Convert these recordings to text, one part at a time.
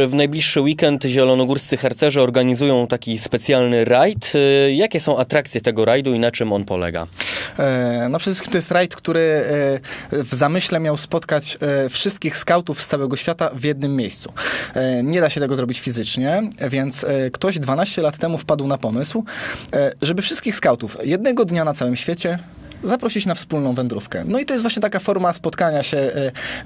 W najbliższy weekend zielonogórscy harcerze organizują taki specjalny rajd. Y, Jakie są atrakcje tego rajdu i na czym on polega? E, No przede wszystkim to jest rajd, który e, w zamyśle miał spotkać e, wszystkich skautów z całego świata w jednym miejscu. Nie da się tego zrobić fizycznie, więc ktoś 12 lat temu wpadł na pomysł, żeby wszystkich skautów jednego dnia na całym świecie zaprosić na wspólną wędrówkę. No i to jest właśnie taka forma spotkania się e,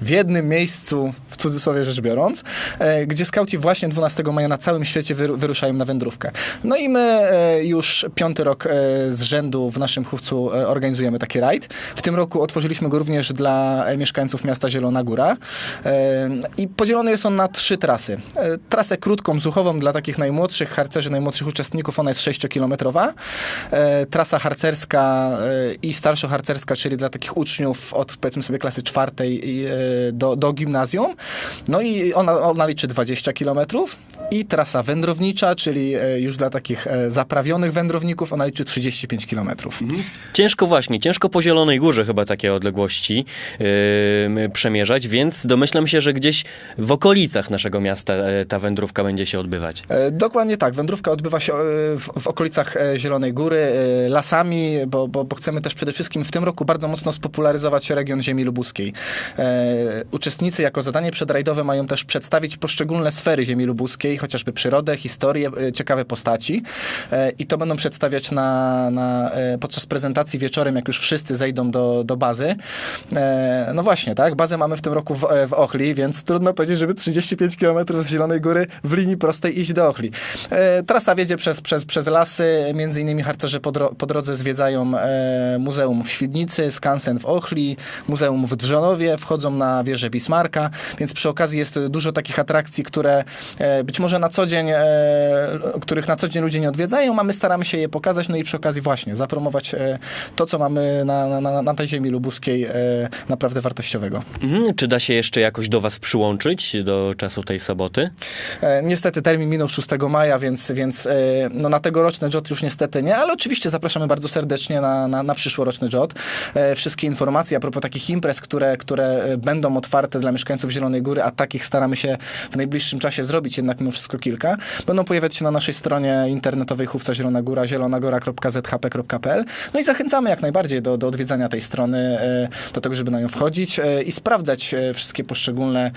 w jednym miejscu, w cudzysłowie rzecz biorąc, e, gdzie skauci właśnie 12 maja na całym świecie wyru- wyruszają na wędrówkę. No i my e, już piąty rok z rzędu w naszym chówcu organizujemy taki rajd. W tym roku otworzyliśmy go również dla mieszkańców miasta Zielona Góra i podzielony jest on na trzy trasy. Trasę krótką, zuchową dla takich najmłodszych harcerzy, najmłodszych uczestników, ona jest 6-kilometrowa. E, Trasa harcerska i starszoharcerska, czyli dla takich uczniów od powiedzmy sobie klasy czwartej e, do, do gimnazjum. No i ona, ona liczy 20 kilometrów. I trasa wędrownicza, czyli e, już dla takich e, zaprawionych wędrowników, ona liczy 35 kilometrów. Ciężko właśnie, ciężko po Zielonej Górze chyba takie odległości yy, przemierzać, więc domyślam się, że gdzieś w okolicach naszego miasta ta wędrówka będzie się odbywać. Dokładnie tak. Wędrówka odbywa się w, w okolicach Zielonej Góry, lasami, bo, bo, bo chcemy też przede wszystkim w tym roku bardzo mocno spopularyzować region ziemi lubuskiej. E, Uczestnicy jako zadanie przedrajdowe mają też przedstawić poszczególne sfery ziemi lubuskiej, chociażby przyrodę, historię, e, ciekawe postaci E, i to będą przedstawiać na, na, podczas prezentacji wieczorem, jak już wszyscy zejdą do, do bazy. No właśnie, tak, bazę mamy w tym roku w, w Ochli, więc trudno powiedzieć, żeby 35 km z Zielonej Góry w linii prostej iść do Ochli. Trasa wiedzie przez, przez, przez lasy, między innymi harcerze po, dro, po drodze zwiedzają e, Muzeum w Świdnicy, Skansen w Ochli, Muzeum w Drzonowie, wchodzą na wieżę Bismarka, więc przy okazji jest dużo takich atrakcji, które e, być może na co dzień, e, których na co dzień ludzie nie odwiedzają, a my staramy się je pokazać, no i przy okazji właśnie zapromować e, to, co mamy na, na, na, tej ziemi lubuskiej naprawdę wartościowego. Mhm. Czy da się jeszcze jakoś do Was przyłączyć do czasu tej soboty? Niestety termin minął 6 maja, więc, więc no, na tegoroczny JOT już niestety nie, ale oczywiście zapraszamy bardzo serdecznie na, na, na przyszłoroczny JOT. E, Wszystkie informacje a propos takich imprez, które, które e, będą otwarte dla mieszkańców Zielonej Góry, a takich staramy się w najbliższym czasie zrobić jednak mimo wszystko kilka, będą pojawiać się na naszej stronie internetowej Chówca Zielona Góra, zielonagora.zhp.pl. No i zachęcamy jak najbardziej do, do odwiedzania tej strony, e, do tego, żeby na nią wchodzić i sprawdzać wszystkie poszczególne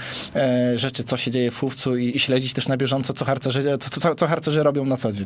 rzeczy, co się dzieje w Chówcu i, i śledzić też na bieżąco, co harcerze, co, co, co harcerze robią na co dzień.